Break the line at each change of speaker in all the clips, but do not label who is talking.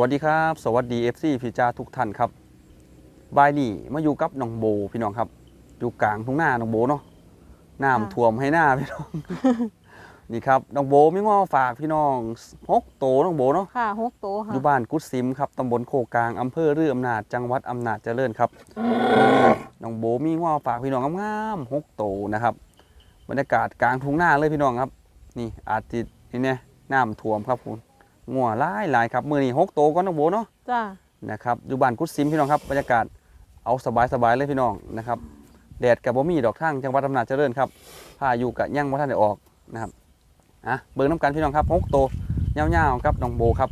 วัสดีครับ สวัสดี FC พี่จ้าทุกท่านครับบายนี่มาอยู่กับน้องโบพี่น้องครับ อยู่กลางทุ่งนาน้องโบเนาะน้ำท่วมให้หน้าพี่น้อง นี่ครับน้องโบมีง้อฝากพี่น้องหกโตน้องโบเนาะ
ค่ะหกโตค่ะ
อยู่บ้านกุดซิมครับตำบลโคกลางอำเภอรืออำนาจจังหวัดอำนาจเจริญครับน้องโบมีง้อฝากพี่น้องงามๆหกโตนะครับ บรรยากาศกลางทุ่งนาเลยพี่น้องครับ นี่อาจจะนี่เนี่ยน้ำท่วมครับคุณ งัวหลายหลายๆครับมือนี้หกโตก็น้องโบเนาะ
จ้า
นะครับอยู่บ้านกุดซิมพี่น้องครับบรรยากาศเอาสบายสบายๆเลยพี่น้องนะครับแดดกับบ่มีดอกทั้งจังหวัดอำนาจเจริญครับพายุกับยั่งบ่ท่านได้ออกนะครับอะเบิ่งน้ำกันพี่น้องครับหกโตวยาวๆครับน้องโบครับ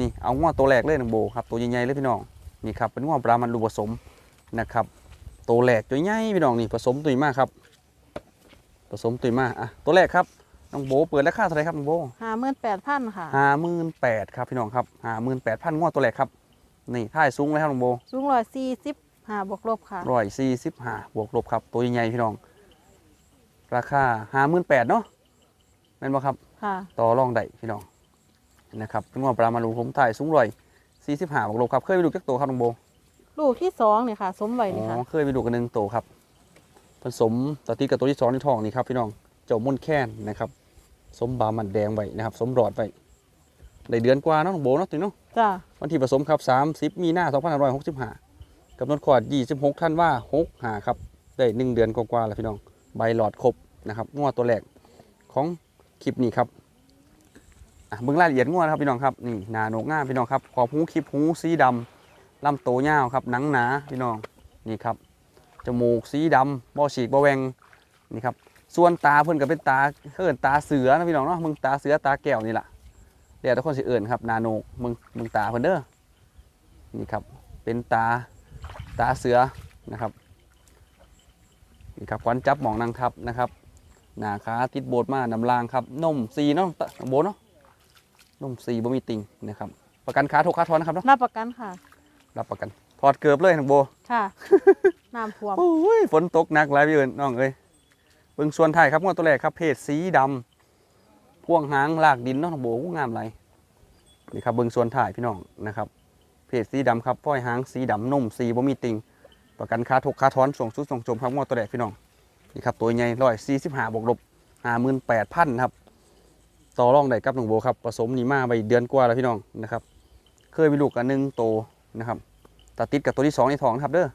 นี่เอาง้อตัวแรกเลยน้องโบครับตัวใหญ่ๆเลยพี่น้องนี่ครับเป็นง้อปลามันลูกผสมนะครับตัวแรกตัวใหญ่พี่น้องนี่ผสมตุยมากครับผสมตุยมากอะตัวแรกครับ น้องโบเปิดราคาเท่าไหรครับน้องโบ
ห้าหมื่นแปดพันค่ะ
ห้าหมื่นแปดครับพี่น้องครับห้าหมื่นแปดพันง้อตัวแรกครับ นี่ท่ายสูงเลยครับน้องโบ
สูงร้อยสี่สิบห้าบวกลบค่ะ
ร้อยสี่สิบห้าบวกลบครับ ตัวใหญ่ๆพี่น้อง ราคาห้าหมื่นแปดเนาะแม่นบ่ครับ
ค่ะ
ต่อรองได้พี่น้องนะครับเป็นว่าปลามาลูผมถ่ายสูงร้อยสี่สิบห้าบวกลบครับ เคยไปดูจักตัวครับน้องโบ
ลูกที่สองเนี่ยค่ะ สมไว้
อ๋
นี่ค่ะ
อเคยไปดูกันหนึ่งตัวครับผสมตติดกับตัวที่สองในท้องนี่ครับพี่น้อง เจ้ามุ่นแค้นนะครับสมบามันแดงไว้นะครับ สมรอดไว้ได้เดือนกว่าเนาะน้องโบเนาะติเนาะ
จ้า
วันที่ผสมครับ 30 มีนา2565กำหนดขอด26ท่านว่า6หาครับ ได้ 1 เดือนกว่าๆแล้วพี่น้อง ใบหลอดครบนะครับงวดตัวแรกของคลิปนี้ครับอะเบื้องรายละเอียดงวดนะครับพี่น้องครับนี่หนาโหนกง่ามพี่น้องครับขอบหูคลิปหูสีดำลำโตยาวครับหนังหนาพี่น้องนี่ครับจมูกสีดำบ่ฉีกบ่แหวงนี่ครับ ส่วนตาเพิ่นก็เป็นตาเอิ้นตาเสือนะพี่น้องเนาะมึงตาเสือตาแก้วนี่แหละเดี๋ยวทุกคนสิเอื่นครับ นาโนกมึงมึงตาเพิ่นเด้อนี่ครับ เป็นตาตาเสือนะครับนี่ครับควันจับหมองนางทับนะครับหนาขาติดโบดมานำรางครับนมซีเนาะตะโบดเนาะนมซีบ่มีติงนะครับประกันขาทุกขาทอนนะครับเนาะ
รับประกันค่ะ
รับประกันถอดเกือบเลยทางโบ
ค่ะน้ำท่วม
โอ้ยฝนตกหนักหลายพี่เอิญน้องเอ้ย เบิ่งส่วนท้ายครับงวดตัวแรกครับเพศสีดำพ่วงหางลากดินเนาะทางโบงามไรนี่ครับเบิ้งส่วนถ่ายพี่น้องนะครับ เพจสีดำครับป้อยหางสีดำนุ่มสีบ่มีติงประกันค่าทกค่าถอนส่งชุดส่งชมครับงวดตัวแรกพี่น้องนี่ครับตัวใหญ่ร้อยสี่สิบห้าบวกลบห้าหมื่นแปดพันครับต่อรองได้กับหนองโบครับผสมนีมาไปเดือนกว่าแล้วพี่น้องนะครับ เคยมีลูกกันหนึ่งโตนะครับตาติดกับตัวที่สองในท้องนะครับเด้อ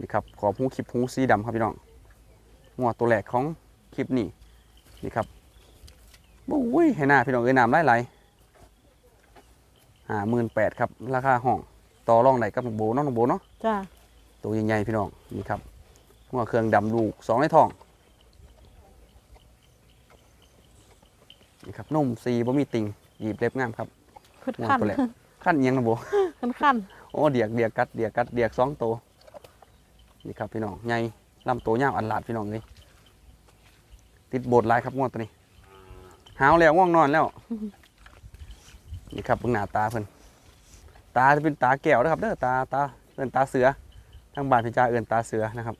นี่ครับขอบหูคลิปหูสีดำครับพี่น้อง งวดตัวแรกของคลิปนี้นี่ครับบุ้ยให้หน้าพี่น้องเอ้ยน้ำไหลไหลห้าหมื่นแปดครับ ราคาห้องต่อรองไหนกับหนองโบเนาะหนองโบเนาะ
จ้า
ตัวใหญ่ๆพี่น้องนี่ครับหัวเครื่องดำลูกสองในท้องนี่ครับนุ่มซีบ่มีติงหยีบเล็บงามครับ
ขึ้น
หัว
ขั้น
ตัวแรกขั้นอิหยังหนองโบ
ขึ้นขั้น
โอ้เดียกเดียกกัดเดียกกัดเดียกสองตัวนี่ครับพี่น้องใหญ่ ลำตัวยาวอันลาดพี่น้องเลยติดโบดลายครับง่วงตัวนี้ หาวแล้วง่วงนอนแล้ว นี่ครับเบิ่งหน้าตาเพิ่นตาจะเป็นตาแก้วนะครับเด้อตาตาเอิ้นตาเสือทางบ้านพี่จ้าเอิ้นตาเสือนะครับ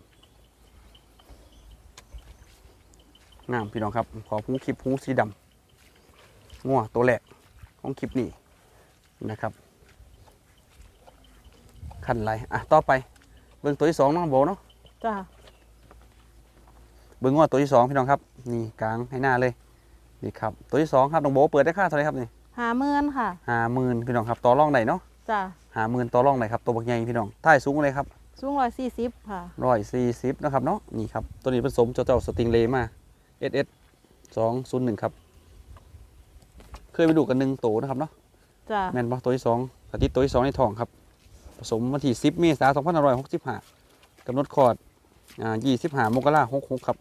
งามพี่น้องครับ ขอหูคลิปหูสีดำง่วงตัวแรกของคลิปนี้นะครับขันไรอะต่อไปเบิ้องตัวที่สองน้องโบเนาะ
จ้า
เบิ้งว่าตัวที่สองพี่น้องครับนี่กลางให้หน้าเลยนี่ครับตัวที่สองครับน้องโบเปิดได้ค่าเท่าไหรครับนี่
ห้าหมื่นค่ะ
ห้าหมื่นพี่น้องครับต่อรองไหนเนาะ
จ้า
ห้าหมื่นต่อรองไหนครับตัวบักใหญ่พี่น้องท่ายสูงเลยครับ
สูงร้อยสี่สิบค่ะ
ร้อยสี่สิบนะครับเนาะนี่ครับตัวนี้ผสมเจ้าเจ้าสติงเลมาเอสเอสสองศูนย์หนึ่งครับ เคยไปดูกันหนึ่งตัวนะครับเนาะ
จ้า
แม่นปะตัวที่สองอาทิตย์ตัวที่สองในท้องครับ ผสมวันที่10เมษายน2565กำหนดคลอดอ่า25มกราคม66ครับ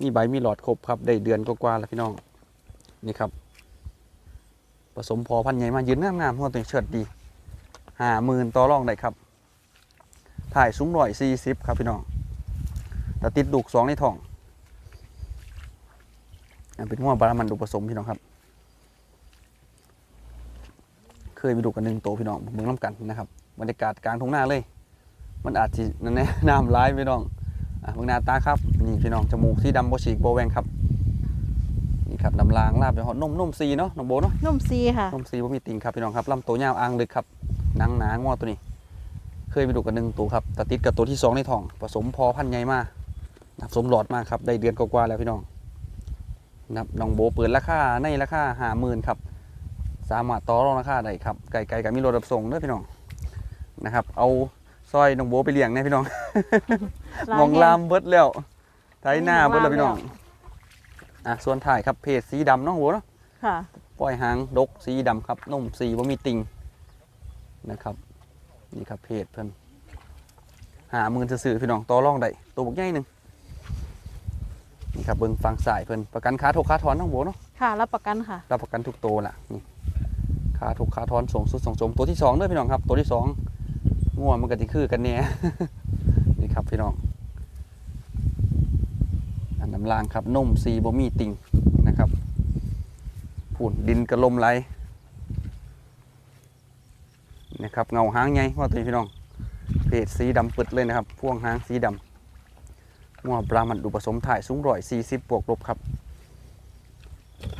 มีใบมีหลอดครบครับได้เดือนกว่าๆแล้วพี่น้องนี่ครับ ผสมพอพันใหญ่มายืนงามๆหัวตัวเฉิดดีห้าหมื่นต่อรองได้ครับ ถ่ายสูงร้อยสี่สิบครับพี่น้องแต่ติดดุกสองในท้องอันเป็นหัวบารามันดุผสมพี่น้องครับ เคยไปดูกันหนึ่งโตพี่น้องเมืองน้ำกันนะครับบรรยากาศกลางทุ่งนาเลย มันอาจจะนั่นแน่น้ำร้ายพี่น้อง เมืองหนาตาครับนี่พี่น้องจมูกสีดำโบฉีกโบแวงครับนี่นี่ครับน้ำลางลาบไปหอดนมนมซีเนาะน้องโบเนาะ
นุ่มซีค่ะ
นมซีบ่มีติงครับพี่น้องครับลำตัวยาวอ่างลึกครับหนังหนางอตัวนี้ เคยไปดูกันหนึ่งตัวครับแต่ติดกับตัวที่สองในท้อง ผสมพอพันธุ์ใหญ่มากนับสมหลอดมากครับได้เดือนกว่าๆแล้วพี่น้องนับน้องโบเปิดราคาในราคาหาหมื่นครับสามารถต่อรองราคาได้ครับไก่ไก่กับมีรถรับส่งเด้อพี่น้องนะครับ เอาซ อยน้องโบไปเลี้ยงเนี่ยพี่น้อง มองลามเบิดแล้วไถหน้าเบิดแล้วพี่น้อง อะส่วนถ่ายครับเพจสีดำเน้องหัวเนาะ
ค่ะ
ปล่อยหางดกสีดำครับนุ่มสีว่ามีติงนะครับ นี่ครับเพจเพิ่นหาหมื่นซื่อๆพี่น้องต่อรองได้ตัวบักใหญ่หนึ่งนี่ครับเบิ่งฟังสายเพิ่นประกันค้าถูกค้าถอนน้องหัวเนาะ
ค่ะรับประกันค่ะ
รับประกันทุกตัวล่ะนี่ค้าถูกค้าถอนสูงสุดสองสมตัวที่สองเด้อพี่น้องครับ ตัวที่สอง ง่วงมันก็จะคือกันแน่นี่ครับพี่น้อง อันน้ำลางครับนุ่มสีบ่มีติงนะครับผุ่นดินกระลมไหลนะครับเงาหางไงว่าตัวพี่น้องเพจสีดำปึดเลยนะครับพ่วงหางสีดำงัวปลามันดูผสมถ่ายสูงร้อยสี่สิบบวกลบครับ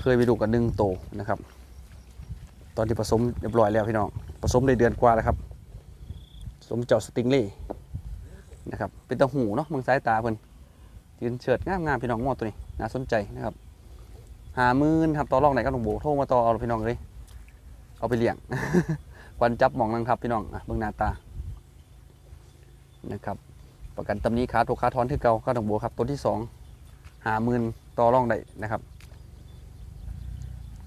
เคยไปดูกันหนึ่งโตนะครับ ตอนที่ผสมเรียบร้อยแล้วพี่น้องผสมได้เดือนกว่าแล้วครับ สมเจ้าสติงเล่นะครับ เป็นตะหูเนาะมืองสายตาเพิ่นยืนเฉิดงามๆพี่น้องงอตัวนี้น่าสนใจนะครับหามื่นครับต่อรองไหนก็ต้องโบโทรมาต่อเอาพี่น้องเลย เอาไปเลี้ยงควันจับหมองนังครับพี่น้องอะเบื้องหน้าตานะครับ ประกันตำหนี้ขาถูกขาทอนที่เก่าก็ต้องโบครับตัวที่สองหามื่นต่อรองได้นะครับ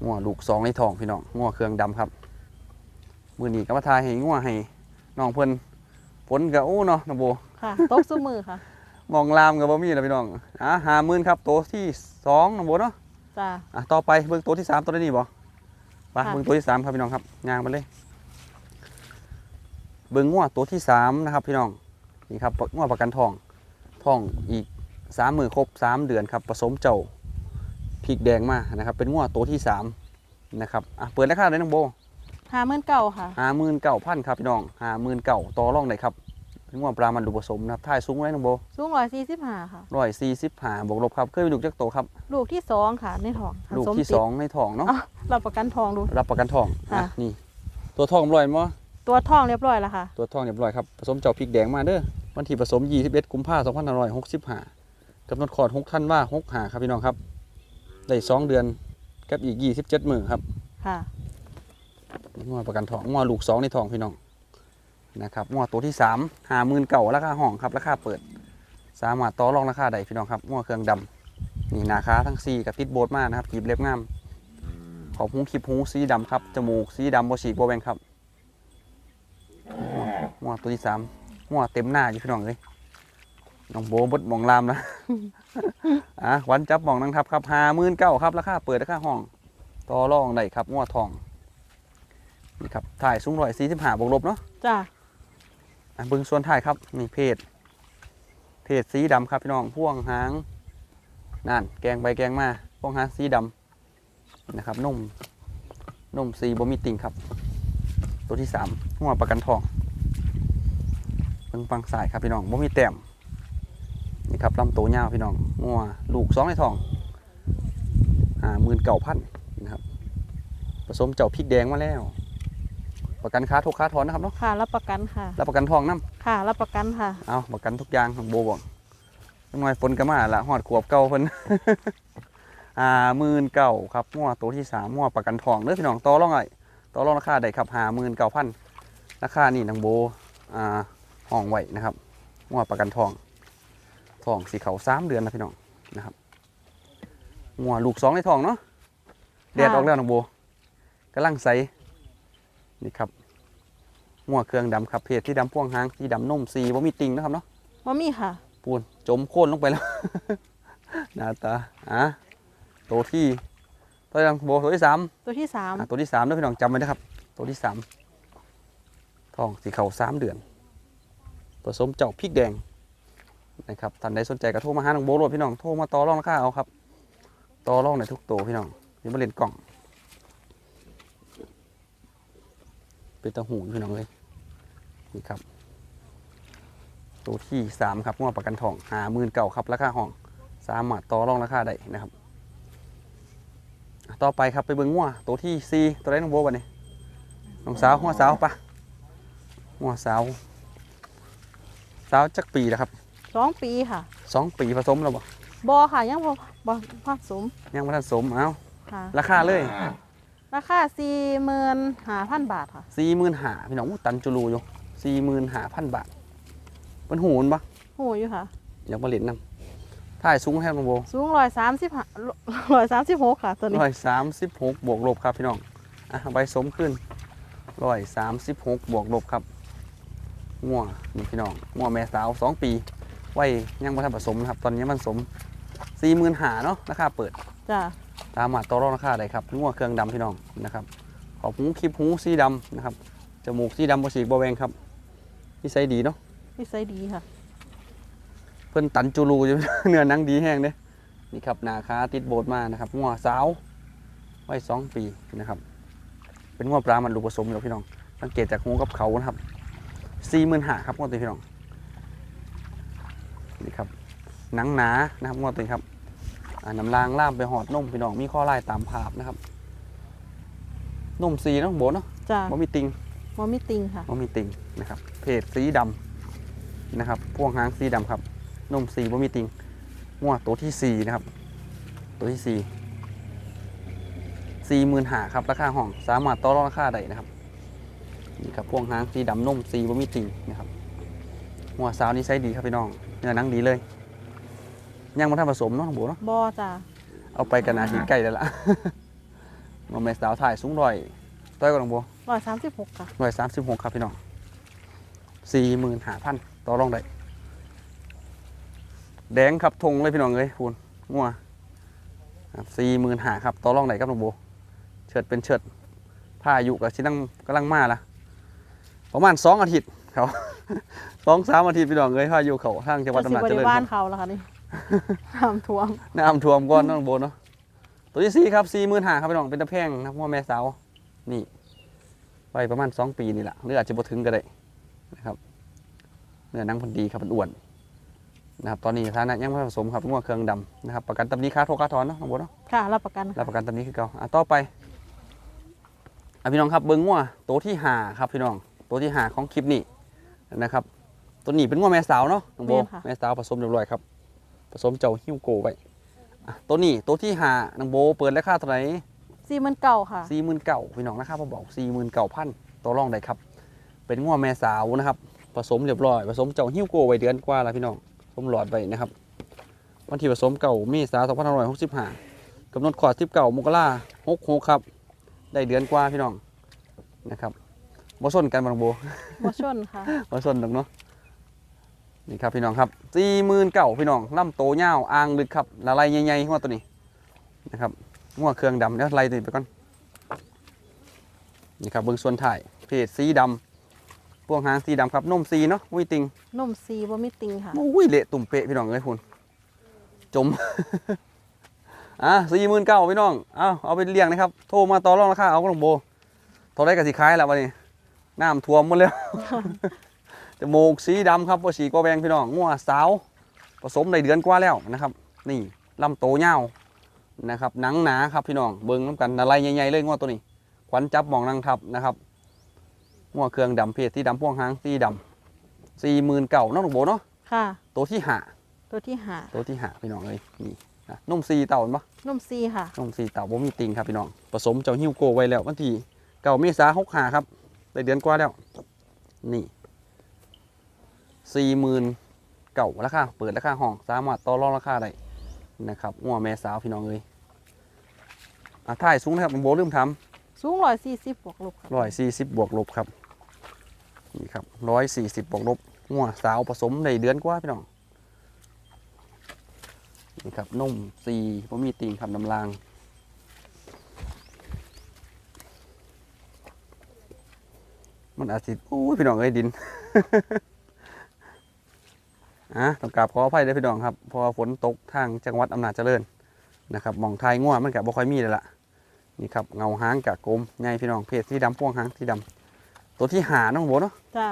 งัวลูกสองในทองพี่น้องงัวเครื่องดำครับมือนี้ก็มทายให้งัวให้น้องเพิ่น ผลกับโอ้เนาะน้องโบ
ค่ะโต๊ะซุ้มมือค่ะ
มองลามกับบ่มีแล้วพี่น้องอะหาหมื่นครับตัวที่สองน้องโบเนาะ
จ้า
อะต่อไปเบิ่งตัวที่สามตัวนี้บ่ไป
ค่ะ
เบิ่งตัวที่สามครับพี่น้องครับย่างมาเลยเบิ่งงัวตัวที่สามนะครับพี่น้องนี่ครับงัวประกันทองทองอีกสามมือครบสามเดือนครับผสมเจ้าพริกแดงมานะครับ เป็นงัวตัวที่สามนะครับอะเปิดราคาเลยน้องโบ
หาเมื่นเก่าค่ะ
ห้าหมื่นเก้าพันครับพี่น้องห้าหมื่นเก้าต่อรองได้ครับเป็นงวปลามันดูผสมนะครับท่ายสูงไรน้องโบ
สูงร้อยสี่สิบห้าค่ะ
ร้อยสี่สิบห้าบวกลบครับเคยไปดูจักโตครับ
ลูกที่สองค่ะในท้องค่ะ
ลูก
สม
ที่
ติด
สองในท้องเนาะ
อ๋อรับประกันทองดู
รับประกันทอง
ค่ะ
อะนี่ ตัวทองร้อยมั้
ตัวทองเรียบร้อยแล้วค่ะ
ตัวทองเรียบร้อยครับ ผสมเจ้าพริกแดงมาเด้อ วันที่ผสม 21 กุมภาพันธ์2565กำหนดคลอด6ท่านว่า6หาครับพี่น้องครับ ได้ 2 เดือนกับอีก 27 มื้อครับ
ค่ะ
งวประกันทองงวลูก2ในทองพี่น้องนะครับงวตัวที่3 5 0 0 0 0เก่าราคาห้องครับราคาเปิด สามารถต่อรองราคาได้พี่น้องครับงวเครื่องดำนี่หนาค้าทั้งซีกับติดโบดมากนะครับกีบเล็บงามขอบหูขีบหูสีดำครับจมูกสีดำโบฉีกโบแบงครับงวตัวที่สามงวเต็มหน้าอยู่พี่น้องเลยน้องโบบดมองลามนะอะวันจับมองนังทับครับหาหมื่นเก้าครับราคาเปิดราคาห้องต่อรองได้ครับงวทอง นี่ครับถ่ายสูงร้อยสี่สิบห้าบวกลบเนาะ
จ้า
อะเบึงส่วนถ่ายครับนี่เพจเพจสีดำครับพี่น้องพ่วงหางนั่นแกงไปแกงมาพ่วงหางสีดำนะครับนุ่มนุ่มสีบมีติ่งครับ ตัวที่สามหัวประกันทองเบิ่งฟังสายครับพี่น้องบ่มีแต้มนี่ครับลำตัวยาวพี่น้องงัวลูกสองในทองหาหมื่นเก่าพันนะครับผสมเจ้าพริกแดงมาแล้ว ประกันค้าทุกค้าถอนนะครับเนาะ
ค่ะรับประกันค่ะ
รับประกันทองน้
ค่ะรับประกันค่ะำ
เอาประกันทุกอย่างของโบบอกจังหน่อยฝนก็มาละหอดขวบเก่าเพิ่น อ่าหมื่นเก่าครับงัวตัวที่สามงัวประกันทองเด้อพี่น้องต่อรองไอ้ต่อรองราคาได้ครับหาหมื่นเก่าพันราคานี่นางโบอ่าห้องไว้นะครับงัวประกันทองทองสีเขาสามเดือนนะพี่น้องนะครับงัวลูกสองในทองเนาะแดดออกแล้วนางโบกำลังใส นี่ครับหัวเครื่องดำครับเพจที่ดำพ่วงหางที่ดำนุ่มสีว่ามีติงนะครับเนาะ
ว่ามีค่ะ
ปูนจมโค่นลงไปแล้ว หน้าตาอะตัวที่ตัวที่โบตัวที่สาม
ตัวที่สาม
อะตัวที่สามด้วยพี่น้องจำไว้นะครับ ตัวที่สามทองสีเขาสามเดือนผสมเจ้าพริกแดงนะครับท่านใดสนใจก็โทรมาหาน้องโบโรดพี่น้องโทรมาต่อรองราคาเอาครับต่อรองในทุกตัวพี่น้องนี่มาเล่นกล่อง เป็นตะหูอยู่พี่น้องเลยนี่ครับ ตัวที่สามครับงวดประกันทองหาหมื่นเก่าครับราคาห้องสามารถต่อรองราคาได้นะครับ ต่อไปครับไปเบิ่งงัวตัวที่สี่ตัวแรกน้องโบบัดนี้น้องสาวงัวสาวปะงัวสาว สาวจักปีแล้วครับ
สองปีค่ะ
สองปีผสมแล้วบ่
บอค่ะยังบ่บ่ผสม
ยังไม่ทันสมเอ้า
ค่ะ
ราคาเลย
ราคาสี่หมื่นห้าพันบาทค่ะ
สี่หมื่นหาพี่น้องอู้ตันจุลูอยู่สี่หมื่นหาพันบาทเป็นหูนปะ
หูอยู่ค่ะ
อยากมาเล่นนำถ่ายสูงแท้น้องโบ
สูงร้อยสามสิบร้อยสามสิบหกค่ะตัวนี้
ร้อยสามสิบหกบวกลบครับพี่น้องอะเอาไปสมขึ้นร้อยสามสิบหกบวกลบครับงัวนี่พี่น้องงัวแม่สาวสองปีไว้ยังไม่ทันผสมนะครับ ตอนนี้มันสมสี่หมื่นหาเนาะราคาเปิด
จ้ะ
ตามมาต่อรองราคาได้ครับงัวเครื่องดำพี่น้องนะครับขอบหูคลิปหูสีดำนะครับจมูกสีดำบฉีกบแวงครับนิสัยดีเนาะ
นิสัยดีค่ะ
เพิ่นตันจูรูอยู่เนื้อหนังดีแห้งเด้นี่ครับหนาคาติดโบสถ์มานะครับงัวสาวไว้สองปีนะครับ เป็นงัวปลามันลูกผสมอยู่แล้วพี่น้อง สังเกตจากหูกับเขานะครับสี่หมื่นหาครับงัวตัวนี้พี่น้องนี่ครับหนังหนานะครับงัวตัวนี้ครับอ่า น้ำลางล่ามไปหอดนมพี่น้องมีข้อไล่ตามภาพนะครับนมสีเนาะโบเนาะ
จ้ะ
บ่มีติง
มอมิติงค่ะ
บ่มีติงนะครับ เพจสีดำนะครับพ่วงหางสีดำครับนมสีบ่มีติงงัวตัวที่สี่นะครับ ตัวที่สี่สี่หมื่นหาครับราคาห้องสามารถต่อรองราคาได้นะครับนี่ครับพ่วงหางสีดำนมสีบ่มีติงนะครับงัวสาวนี่ใช้ดีครับพี่น้องเนื้อหนังดีเลย ยังมาทำผสมเนาะน้องโบเนาะ
บอจ้ะ
เอาไปกันนาทีใกล้แล้วล่ะงอแม่สาวถ่ายสูงร้อยต้อยกว่าน้องโบ
ร้อยสามสิบหกค่ะ
ร้อยสามสิบหกครับพี่น้องสี่หมื่นห้าพันต่อรองได้แดงครับทงเลยพี่น้องเลยคุณงัวสี่หมื่นห้าครับต่อรองได้ครับน้องโบเฉิดเป็นเฉิดผ้าอยู่กับชิ้นนั่งกำลังมาละประมาณสองอาทิตย์เขาสองสามอาทิตย์พี่น้องเลยผ้าอยู่เขาทางจังหวัด
จะ
อำ
สิ
นาจ
บ
เจ
ริ
ริญ
บ้า
คนรับ
เขาแล้วค่ะนี่ น้ำท่วม
น้ำท่วมก้อนน้องโบเนาะตัวที่สี่ครับสี่หมื่นห้าครับพี่น้องเป็นตะแพงนะพ่อแม่สาวนี่ไปประมาณสองปีนี่แหละหรืออาจจะบ่ถึงก็ได้นะครับเนื้อหนังเพนดีครับมันอ้วนนะครับตอนนี้ฐานะยังไม่ผสมครับงัวเครื่องดำนะครับประกันตำหนี้ค่าโทรค่าถอนเนาะน้องโบเนาะ
ค่ะรับประกัน
รับ
ค่ะ
ประกันตำหนี้คือเก่าอะต่อไปอะพี่น้องครับเบิ้งงัวตัวที่ห้าครับพี่น้องตัวที่ห้าของคลิปนี้นะครับ ตัวนี้เป็นงัวแม่สาวเนาะน้องโบแม่สาวผสมเรียบร้อยครับ ผสมเจ้าฮิวโกไว้อะตัวนี้ตัวที่ห้าน้องโบเปิดราคาเท่าไหร่
สี่หมื่นเก่าค่ะ
สี่หมื่นเก่าพี่น้องนะครับผมบอกสี่หมื่นเก่าพันตัวรองได้ครับ เป็นงัวแม่สาวนะครับ ผสมเรียบร้อย ผสมเจ้าฮิวโกไว้เดือนกว่าแล้วพี่น้องผสมหลอดไว้นะครับ วันที่ผสมเก่าเมษาสองพันห้าร้อยหกสิบห้ากำหนดขอดทิปเก่ามกราหกหกครับ ได้เดือนกว่าพี่น้องนะครับบ่ส้นกันบางโบ
บอชนค่ะ
บ่ส้นดอกเนาะ นี่ครับพี่น้องครับสี่หมื่นเก่าพี่น้องลำโตเงาวอ่างลึกครับละลายใหญ่ๆงัวตัวนี้นะครับงัวเครื่องดำเดี๋ยวไล่ตัวนี้ไปก่อนนี่ครับเบื้องส่วนถ่ายเพจสีดำพวงหางสีดำครับนมสีเนาะวิติง
นมซีบอมิติงค่ะ
อุ้ยเละตุ่มเปะพี่น้องเลยคุณจม อะสี่หมื่นเก้าพี่น้องเอาเอาไปเลี้ยงนะครับ โทรมาต่อรองราคาเอากระโบโทรได้กับสีคล้ายแล้ววันนี้น้ำท่วมหมดแล้ว จมูกสีดำครับว่าสีกอแบงพี่น้องงัวสาว ผสมในเดือนกว่าแล้วนะครับ นี่ลำโตเงาวนะครับหนังหนาครับพี่น้องเบิ้งน้ำกันอะไรใหญ่ๆเลยงัวตัวนี้ขวัญจับหมองนางทับนะครับงัวเครื่องดำเพศที่ดำพ่วงหางสีดำสี่หมื่นเก่าน้องหนูโบเนาะ
ค่ะ
ตัวที่หา
ตัวที่หา
ตัวที่หาพี่น้องเลยนี่นะนุ่มซีเต่าเห็นปะ
นมซีค่ะ
นุ่มซีเต่าบ่มีติงครับพี่น้องผสมเจ้าฮิวโกไว้แล้ววันที่เก่าเมษาหกหาครับได้เดือนกว่าแล้ว นี่ สี่หมื่นเก่าราคาเปิดราคาห้องสามารถต่อรองราคาได้นะครับงัวแม่สาวพี่น้องเลยอะถ่ายสูงนะครับผมโบลืมทำ
สูงร้อยสี่สิบบวกลบค่ะ
ร้อยสี่สิบบวกลบครับนี่ครับร้อยสี่สิบบวกลบงัวสาวผสมในเดือนกว่าพี่น้องนี่ครับนุ่มสีบ่มีตีนครับน้ำลางมันอาจสิโอ้ยพี่น้องเอ้ยดิน อะต้องกราบขออภัยด้วยพี่น้องครับเพราะว่าฝนตกทางจังหวัดอำนาจเจริญนะครับหมองไทยง่วมันกับบ่ค่อยมีเลยล่ะนี่ครับเงาหางกับกลมใหญ่พี่น้องเพศสีดำพ่วงหางสีดำตัวที่หาน้องโบเนาะ
จ้า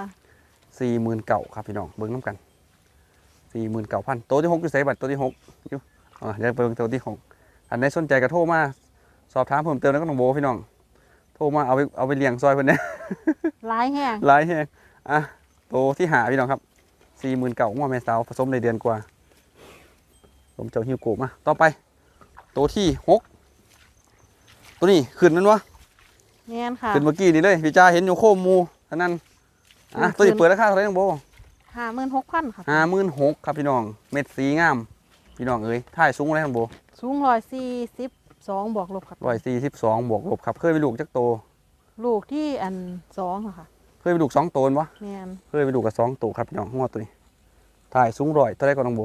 สี่หมื่นเก่าครับพี่น้องเบิ้งน้ำกันสี่หมื่นเก่าพันตัวที่หกอยู่ใส่บัตรตัวที่หกอยู่อ่าเดี๋ยวไปเบิ่งตัวที่หกอันไหนสนใจก็โทรมาสอบถามเพิ่มเติมแล้วก็น้องโบพี่น้องโทรมาเอาไปเอาไปเลี้ยงซอยเพิ่นเนี่ย
หลายแห้ง
หลายแฮงอะโตที่หาพี่น้องครับ สี่หมื่นเก่าง้อแม่สาวผสมในเดือนกว่า ผมเจ้าฮิวโกะมา ต่อไปโตที่หกตัวนี้ขึ้นนั่นวะ
แม่นค่ะ
ขึ้นเมื่อกี้นี่เลยพี่จ้าเห็นอยู่โคมหมูเท่านั้นอะ
ขึ้น
ตัวนี้เปิดราคาเท่าไหร่น้องโบ
ห้าหมื่นหกพันค่ะ
ห้าหมื่นหกครับพี่น้อง เม็ดสีงาม พี่น้องเอ้ยถ่ายสูงเลยน้องโบ
สูงร้อยสี่สิบสองบวกลบครับ
ร้อยสี่สิบสองบวกลบครับ เคยไปลูกจักโต
ลูกที่อันสองอะค่ะ
เคยไปลูกสองโตนวะ
แม่น
เคยไปลูกกับสองโตครับพี่น้องงวดตัวนี้ถ่ายสูงร้อยเท่าไหรก่อนน้องโบ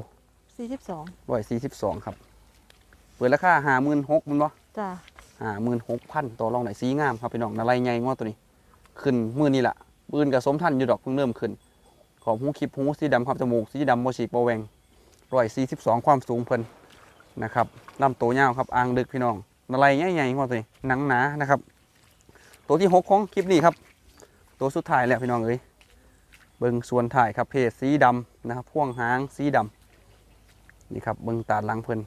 สี่สิบสอง
ร้อยสี่สิบสองครับ เปิดราคาห้าหมื่นหกมันวะ
จ้า
ห้าหมื่นหกพันต่อรองไหนสีงามครับพี่น้องนาลายใหญ่งวดตัวนี้ ขึ้นมือนี่แหละปืนกับสมทันอยู่ดอกเพิ่งเริ่มขึ้น ขอบหูคลิปหูสีดำครับจมูกสีดำโมฉีกโบแวงร้อยสี่สิบสองความสูงเพิ่นนะครับลำตัวยาวครับอ่างดึกพี่น้องนาลายใหญ่ๆงวดตัวนี้หนังหนานะครับ ตัวที่หกของคลิปนี้ครับ ตัวสุดท้ายแล้วพี่น้องเอ้ยเบิงส่วนถ่ายครับเพจสีดำนะครับพ่วงหางสีดำนี่ครับเบิงตาดหลังเพิ่น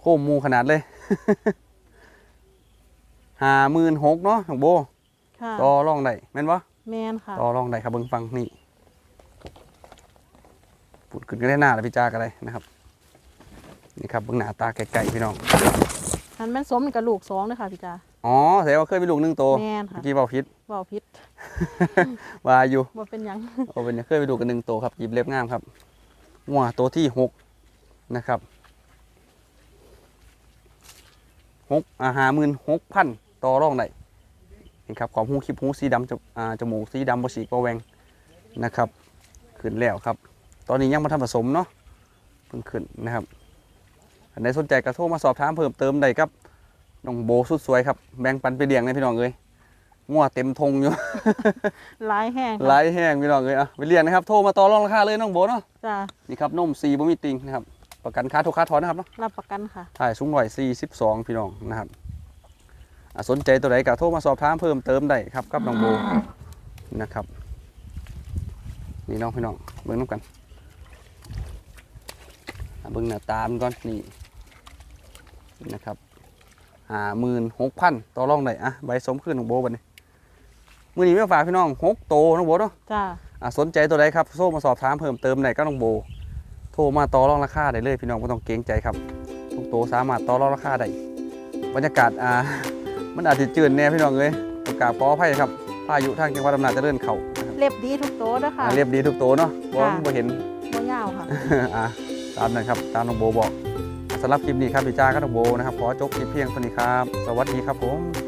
โค้มหมูขนาดเลยหาหมื่นหกเนาะของโบ
ค่ะ
ต่อรองได้แม่นวะ
แม่นค่ะ
ต่อรองได้ครับเบิงฟังนี่พูดขึ้นก็ได้หน้าแล้วพี่จ้ากันเลยนะครับนี่ครับเบิงหน้าตาไก่ๆพี่น้อง
อันแม่นสมกับลูกสองเลยค่ะพี่จ้า
อ๋อแสดงว่าเคยมีลูกหนึ่งโตว
แม่นค่ะ
เมื่อกี้เบาพิษ
เว่าพิษ
ว่าอยู่
ว่าเป็นหยัง
โอ้เป็นเคยไปดูกันหนึ่งตัวครับหยิบเล็บงามครับงัวตัวที่หกนะครับหกอาหาหมื่นหกพันต่อรองได้นี่ครับของหูคลิปหูสีดำจมอ่าจมูกสีดำบสีกระแวงนะครับขึ้นแล้วครับ ตอนนี้ยังมาทำผสมเนาะเพิ่งขึ้นนะครับอันไหนสนใจกระโทรมาสอบถามเพิ่มเติมได้ครับน้องโบสุดสวยครับแบ่งปันไปเลี้ยงเลยพี่น้องเอ้ย งัวเต็มทงอยู่
หลายแห้ง
ไล่
ค่ะ
แห้งพี่น้องเลยอะไปเรียนนะครับ โทรมาต่อรองราคาเลยน้องโบเนาะ
จ้า
นี่ครับนมซีบ่มีติงนะครับ ประกันค่าทุกค่าถอนนะครับเนาะ
รับประกันค่ะ
ถ่ายสูงหน่อย42 พี่น้องนะครับอะสนใจตัวไหนก็โทรมาสอบถามเพิ่มเติมได้ครับกับน้องโบนะครับ นี่น้องพี่น้องเบิ่งน้ำกันอะเบิ่งหน้าตามนก่อนนี่นะครับห้าหมื่นหกพันต่อรองได้อะใบสมคืนน้องโบบัดนี้ มือนี้ไม่ฝากพี่น้องหกโตน้องโบเนาะ
จ้า
อะสนใจตัวใดครับโทรมาสอบถามเพิ่มเติมไหนก็ต้องโบ โทรมาต่อรองราคาได้เลย พี่น้องไม่ต้องเกรงใจครับทุกตัวสามารถต่อรองราคาได้บรรยากาศอ่ามันอาจจะจืดแน่พี่น้องเลยประกาศขออภัยครับพายุทางจังหวัดอำนาจเจริญเขานะครับ
เล็บดีทุกโต๊ะด้วยค่ะ
อ่าเรียบดีทุกตัวเนาะบ่
ค่ะ
บ่เห็น
บ่ยาวค่ะ
อะตามนั้นครับ ตามน้องโบบอกสำหรับคลิปนี้ครับพี่จ้าก็น้องโบนะครับ ขอจบคลิปเพียงเท่านี้ครับ สวัสดีครับผม